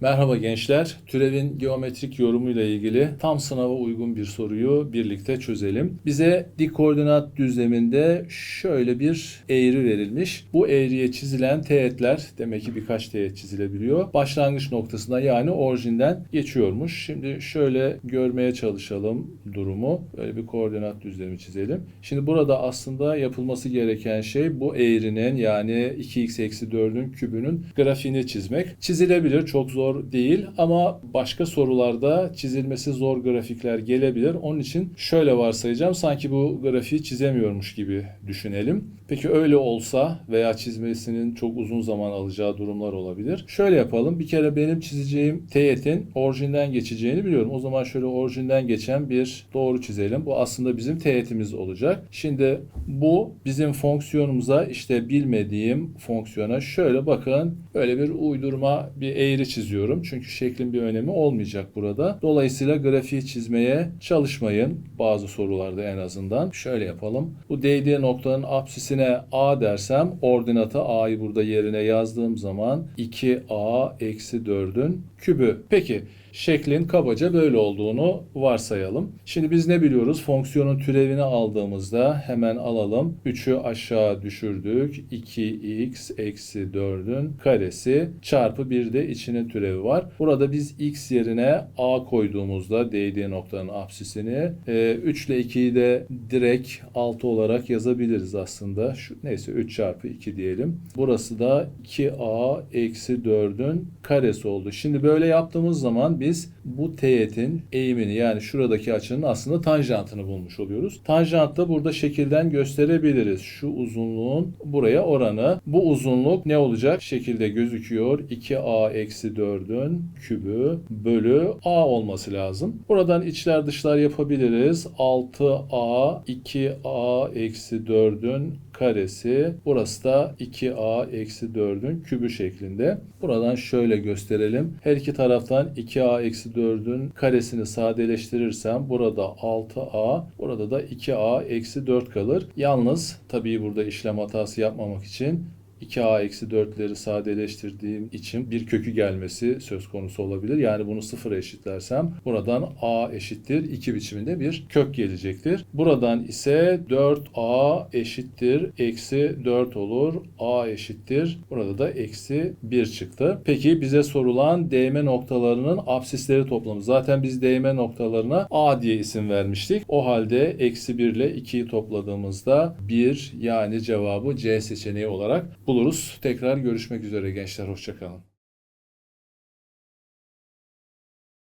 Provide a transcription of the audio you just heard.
Merhaba gençler. Türevin geometrik yorumuyla ilgili tam sınava uygun bir soruyu birlikte çözelim. Bize dik koordinat düzleminde şöyle bir eğri verilmiş. Bu eğriye çizilen teğetler demek ki birkaç teğet çizilebiliyor. Başlangıç noktasında yani orijinden geçiyormuş. Şimdi şöyle görmeye çalışalım durumu. Böyle bir koordinat düzlemi çizelim. Şimdi burada aslında yapılması gereken şey bu eğrinin yani 2x eksi 4'ün kübünün grafiğini çizmek. Çizilebilir çok zor değil ama başka sorularda çizilmesi zor grafikler gelebilir. Onun için şöyle varsayacağım sanki bu grafiği çizemiyormuş gibi düşünelim. Peki öyle olsa veya çizmesinin çok uzun zaman alacağı durumlar olabilir. Şöyle yapalım. Bir kere benim çizeceğim teğetin orijinden geçeceğini biliyorum. O zaman şöyle orijinden geçen bir doğru çizelim. Bu aslında bizim teğetimiz olacak. Şimdi bu bizim fonksiyonumuza işte bilmediğim fonksiyona şöyle bakın böyle bir uydurma bir eğri çiziyorum. Çünkü şeklin bir önemi olmayacak burada. Dolayısıyla grafiği çizmeye çalışmayın. Bazı sorularda en azından. Şöyle yapalım. Bu değdiği noktanın apsisine A dersem ordinatı A'yı burada yerine yazdığım zaman 2A eksi 4'ün kübü. Peki şeklin kabaca böyle olduğunu varsayalım. Şimdi biz ne biliyoruz? Fonksiyonun türevini aldığımızda hemen alalım. 3'ü aşağı düşürdük. 2x eksi 4'ün karesi çarpı bir de içinin türevi var. Burada biz x yerine a koyduğumuzda değdiği noktanın apsisini 3 ile 2'yi de direkt 6 olarak yazabiliriz aslında. Şu, neyse 3 çarpı 2 diyelim. Burası da 2a eksi 4'ün karesi oldu. Şimdi böyle yaptığımız zaman biz bu teğetin eğimini yani şuradaki açının aslında tanjantını bulmuş oluyoruz. Tanjant da burada şekilden gösterebiliriz. Şu uzunluğun buraya oranı. Bu uzunluk ne olacak? Şekilde gözüküyor. 2a eksi 4'ün kübü bölü a olması lazım. Buradan içler dışlar yapabiliriz. 6a 2a eksi 4'ün karesi. Burası da 2a eksi 4'ün kübü şeklinde. Buradan şöyle gösterelim. Her iki taraftan 2a eksi 4'ün karesini sadeleştirirsem burada 6a burada da 2a eksi 4 kalır. Yalnız tabii burada işlem hatası yapmamak için 2a eksi 4'leri sadeleştirdiğim için bir kökü gelmesi söz konusu olabilir. Yani bunu sıfıra eşitlersem buradan a eşittir 2 biçiminde bir kök gelecektir. Buradan ise 4a eşittir eksi 4 olur. a eşittir. Burada da eksi 1 çıktı. Peki bize sorulan değme noktalarının absisleri toplamı. Zaten biz değme noktalarına a diye isim vermiştik. O halde eksi 1 ile 2'yi topladığımızda 1 yani cevabı C seçeneği olarak buluruz. Tekrar görüşmek üzere gençler. Hoşçakalın.